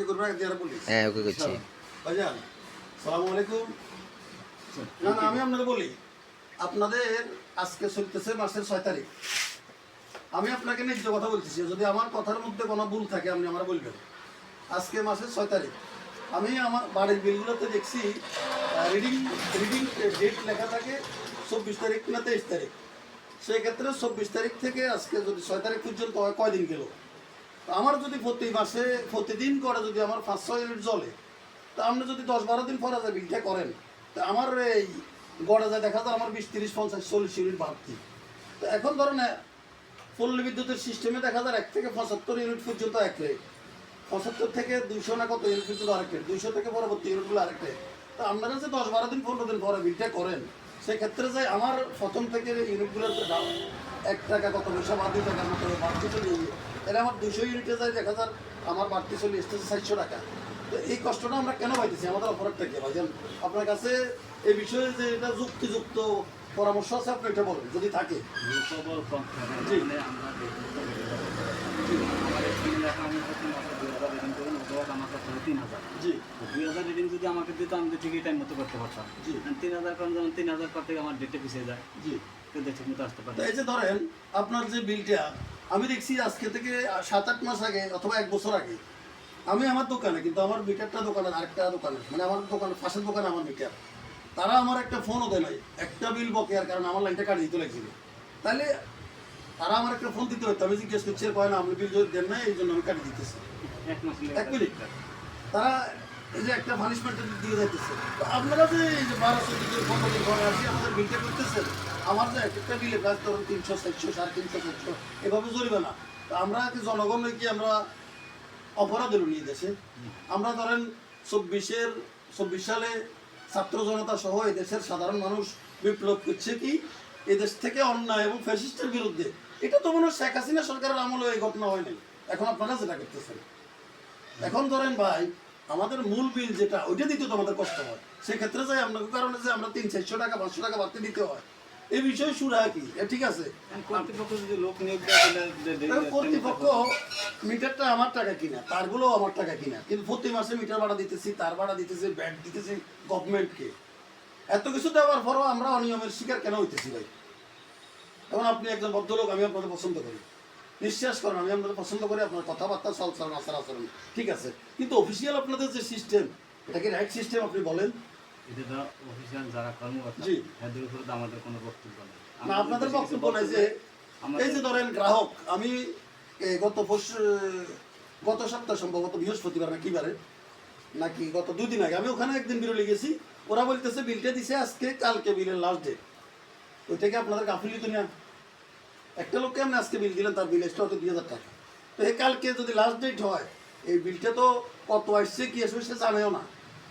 ওকে করবে এক দিয়ে বলি হ্যাঁ ওকে করছি। ভাইজান সালাম আলাইকুম। না না আমি আপনাদের বলি আপনাদের আজকে চলতেছে মাসের ছয় তারিখ। আমি আপনাকে নিজ কথা বলতেছি যদি আমার কথার মধ্যে কোনো ভুল থাকে আপনি আমার বলবেন। আজকে মাসের ছয় তারিখ। আমি আমার বাড়ির বিলগুলোতে দেখছি রিডিং রিডিং ডেট লেখা থাকে চব্বিশ তারিখ না তেইশ তারিখ। সেই ক্ষেত্রে চব্বিশ তারিখ থেকে আজকে যদি ছয় তারিখ পর্যন্ত হয় কয়দিন গেল? আমার যদি প্রতি মাসে, প্রতিদিন করে যদি আমার পাঁচ, ছয় ইউনিট জ্বলে, তা আপনি যদি দশ, বারো দিন পরে যায় বিলটা করেন, তা আমার এই গড়ে যায় দেখা যায় আমার বিশ, তিরিশ, পঞ্চাশ, চল্লিশ ইউনিট বাড়তি। তো এখন ধরেন, পল্লী বিদ্যুতের সিস্টেমে দেখা যায় এক থেকে পঁচাত্তর ইউনিট পর্যন্ত এক রেট পঁচাত্তর থেকে দুশো না কত ইউনিট পর্যন্ত আরেক রেট দুইশো থেকে পরবর্তী ইউনিটগুলো আরেক রেট তো আপনারা যে দশ, বারো দিন, পনেরো দিন পরে বিলটা করেন, সেক্ষেত্রে যে আমার প্রথম থেকে ইউনিটগুলোর এক টাকা কত পয়সা বা দুই টাকার মতো বাড়তি চলে এটা আমার দুশো ইউনিটে যায় দেখা যার আমার বাড়তি চলে এসতেছে চারশো টাকা। তো এই কষ্টটা আমরা কেন পাইতেছি? আমাদের অপরাধটা কি? ভাইজান আপনার কাছে এই বিষয়ে যে এটা যুক্তিযুক্ত পরামর্শ আছে আপনি এটা বলেন যদি থাকে। দুই হাজার হাজার হাজার রিডিং যদি আমাকে দিত আমি তো ঠিকই টাইম মতো করতে পারতাম তিন হাজার কারণ যেমন তিন হাজার থেকে আমার ডেটে পিছিয়ে যায় জি। কিন্তু ঠিক মতো আসতে পারে এই যে ধরেন আপনার যে বিলটা আমি দেখছি আজকে থেকে সাত আট মাস আগে অথবা এক বছর আগে আমি আমার দোকানে কিন্তু আমার মিটারটা দোকানে আরেকটা দোকানে মানে আমার দোকানে পাশের দোকানে আমার মিটার তারা আমার একটা ফোনও দেয় নাই একটা বিল বকেয়ার কারণে আমার লাইনটা কাটিয়ে দিতে লাগছিল। তাহলে তারা আমার একটা ফোন দিতে হতো আমি জিজ্ঞেস করছি কয় না আপনি বিল যদি দেন না এই জন্য আমি কাটিয়ে দিতেছি। এক মাস এক মিনিট তারা এই যে একটা পানিশমেন্ট দিয়ে যাইতেছে। আপনারা যে এই যে বারোশো দিনের পনেরো দিন পরে আসি আমাদের বিলটা করতেছেন আমার যে এক একটা বিলে প্রায় ধরুন তিনশো, চারশো, সাড়ে তিনশো চারশো এভাবে জরিমানা তো আমরা কি জনগণ কি আমরা অপরাধ নিয়ে দেশে আমরা ধরেন চব্বিশের, চব্বিশ সালে ছাত্র জনতা সহ দেশের সাধারণ মানুষ বিপ্লব করছে কি? এদেশ থেকে অন্যায় এবং ফ্যাসিস্টের বিরুদ্ধে। এটা তো মনে হয় শেখ হাসিনা সরকারের আমলে এই ঘটনা হয়নি এখন আপনারা যেটা করতেছেন। এখন ধরেন ভাই, আমাদের মূল বিল যেটা, ওইটা দিতে তো আমাদের কষ্ট হয়। সেক্ষেত্রে যাই আপনার কারণে যে আমরা তিন, চারশো টাকা, পাঁচশো টাকা বাড়তে দিতে হয়। এই বিষয়ে সুরা কি? ঠিক আছে। কর্তৃপক্ষ যদি লোক নিয়োগ মিটারটা আমার টাকা কিনা? তারগুলো আমার টাকা কিনা? কিন্তু প্রতি মাসে মিটার ভাড়া দিতেছি তার ভাড়া দিতেছি ব্যাট দিতেছি গভর্নমেন্টকে। এত কিছু দেওয়ার পরও আমরা অনিয়মের শিকার কেন হইতেছি ভাই? এখন আপনি একজন ভদ্রলোক আমি আপনাদের পছন্দ করি। বিশ্বাস করেন আমি আপনাদের পছন্দ করি আপনার কথাবার্তা চল চলন আচার আচরণ ঠিক আছে। কিন্তু অফিসিয়াল আপনাদের যে সিস্টেম এটা কি রাইট সিস্টেম আপনি বলেন? এটা তো অফিসিয়াল যারা কর্মকর্তা জি। এদের উপরে তো আমাদের কোনো বক্তব্য নেই। না আপনাদের বক্তব্য নাই যে আমাদের- এই যে ধরেন গ্রাহক আমি এ, গত পরশু গত সপ্তাহ সম্ভবত বৃহস্পতিবার না কি বারে নাকি গত দুই দিন আগে আমি ওখানে একদিন বিরলি গেছি ওরা বলতেছে বিলটা দিছে আজকে কালকে বিলের লাস্ট ডেট ওইটাকে আপনাদের গাফিলি তো না? একটা লোককে আপনি আজকে বিল দিলেন তার বিল এক্সট্রা হয়তো দুই হাজার টাকা। তো এই কালকে যদি লাস্ট ডেট হয় এই বিলটা তো কত আসছে কি আসবে সে জানেও না।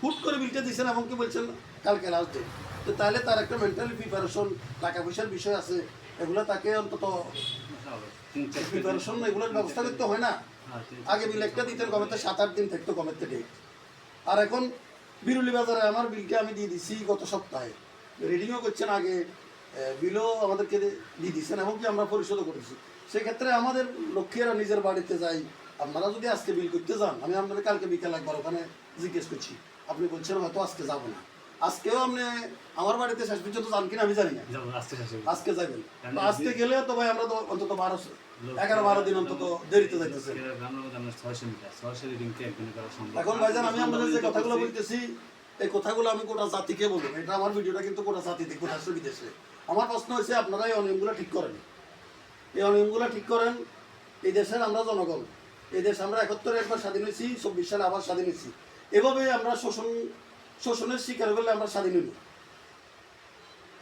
হুট করে বিলটা দিচ্ছেন এবং কি বলছেন কালকে লাস্ট ডেট তো তাহলে তার একটা মেন্টালি প্রিপারেশন টাকা পয়সার বিষয় আছে এগুলো তাকে অন্তত প্রিপারেশন এগুলোর ব্যবস্থা করতে হয় না। হ্যাঁ, আগে বিল একটা দিতেন কমেতে সাত আট দিন থাকতো কমেতে ডেট আর এখন বিরুলি বাজারে আমার বিলটা আমি দিয়ে দিছি গত সপ্তাহে। রিডিংও করছেন আগে বিলও আমাদেরকে দিয়ে দিচ্ছেন এবং কি আমরা পরিশোধও করেছি। সেক্ষেত্রে আমাদের লক্ষ্মীরা নিজের বাড়িতে যাই আপনারা যদি আজকে বিল করতে যান আমি আপনাদের কালকে বিকেল একবার ওখানে জিজ্ঞেস করছি। আপনি বলছেন হয়তো আজকে যাব না। আজকেও আপনি আমার বাড়িতে শেষ পর্যন্ত যান কিনা আমি জানি না। আজকে যাবেন। আজকে গেলে তো ভাই আমরা তো অন্তত বারোশো এগারো বারো দিন অন্তত দেরিতে যাইতেছে। এখন ভাইজান আমি আপনাদের যে কথাগুলো বলতেছি এই কথাগুলো আমি গোটা জাতিকে বলব। এটা আমার ভিডিওটা কিন্তু গোটা বিদেশে আমার প্রশ্ন হচ্ছে আপনারা এই অনিয়মগুলো ঠিক করেন? এই অনিয়মগুলো ঠিক করেন এই দেশের আমরা জনগণ। এই দেশ আমরা একাত্তরে একবার স্বাধীন হয়েছি চব্বিশ সালে আবার স্বাধীন হয়েছি। এভাবে আমরা শোষণ শোষণের শিকার হলে আমরা স্বাধীন হইনি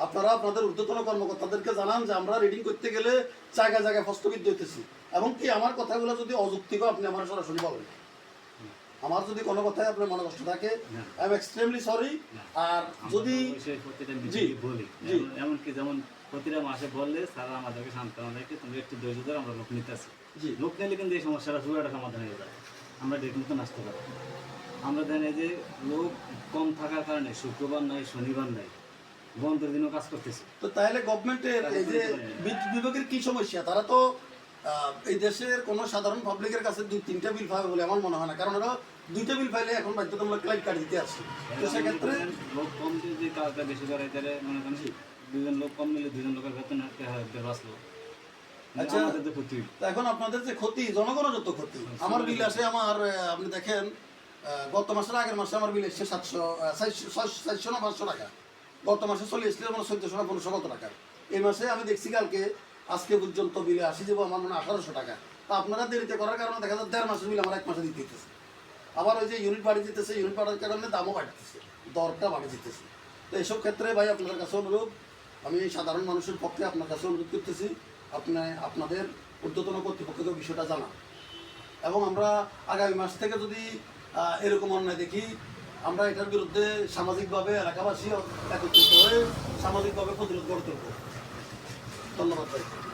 আপনারা আপনাদের ঊর্ধ্বতন কর্মকর্তাদেরকে জানান যে আমরা রিডিং করতে গেলে জায়গায় জায়গায় হস্তবিদ্ধ হইতেছি। এবং কি আমার কথাগুলো যদি অযৌক্তিক হয়, আপনি আমার সরাসরি বলেন? আমার যদি কোনো কথায় আপনার মনে কষ্ট থাকে। আই এম এক্সট্রিমলি সরি আর যদি জি, জি। এমনকি যেমন প্রতিটা মাসে বললে স্যার আমাদেরকে সান্ত্বনা দেয় তুমি একটু ধৈর্য ধরে আমরা লোক নিতে আসি জি। লোক নিলে কিন্তু এই সমস্যাটা পুরো একটা সমাধান হয়ে যায়। আমরা ডেট মতো আসতে পারি আমরা জানি যে লোক কম থাকার কারণে শুক্রবার নাই শনিবার নাই। বন্ধের দিনও কাজ করতেছি। তো তাহলে গভর্নমেন্টের এই যে বিদ্যুৎ বিভাগের কি সমস্যা? তারা তো এই দেশের কোনো সাধারণ পাবলিকের কাছে দুই তিনটা বিল পাবে বলে আমার মনে হয় না। কারণ ওরা দুইটা বিল পাইলে এখন বাধ্যতামূলক ক্লাইম কার্ড দিতে আসছে। তো সেক্ষেত্রে লোক কম যদি কাজটা বেশি করে তাহলে মনে করেন দুজন লোক কম মিলে দুজন লোকের বেতন বাঁচলো? আচ্ছা। ক্ষতি। তো এখন আপনাদের যে ক্ষতি জনগণের যত ক্ষতি। আমার বিল আসে আমার আপনি দেখেন গত মাসের আগের মাসে আমার বিল এসছে সাতশো সাতশো না পাঁচশো টাকা। গত মাসে চলে এসেছিল আমার চোদ্দশো না পনেরোশো কত টাকা? এই মাসে আমি দেখছি কালকে, আজকে পর্যন্ত বিলে আসি যাব আমার মনে আঠারোশো টাকা। তা আপনারা দেরিতে করার কারণে দেখা যায় দেড় মাসের বিল আমার এক মাসে দিতে দিতেছে আবার ওই যে ইউনিট বাড়ি দিতেছে ইউনিট বাড়ার কারণে দামও বাড়তেছে, দরটা বাড়ি দিতেছে তো এসব ক্ষেত্রে ভাই আপনার কাছে অনুরোধ, আমি সাধারণ মানুষের পক্ষে আপনার কাছে অনুরোধ করতেছি, আপনি, আপনাদের ঊর্ধ্বতন কর্তৃপক্ষকে বিষয়টা জানান। এবং আমরা আগামী মাস থেকে যদি এরকম অন্যায় দেখি আমরা এটার বিরুদ্ধে সামাজিকভাবে এলাকাবাসী একত্রিত হয়ে সামাজিকভাবে প্রতিরোধ গড়ে তুলব। ধন্যবাদ ভাই।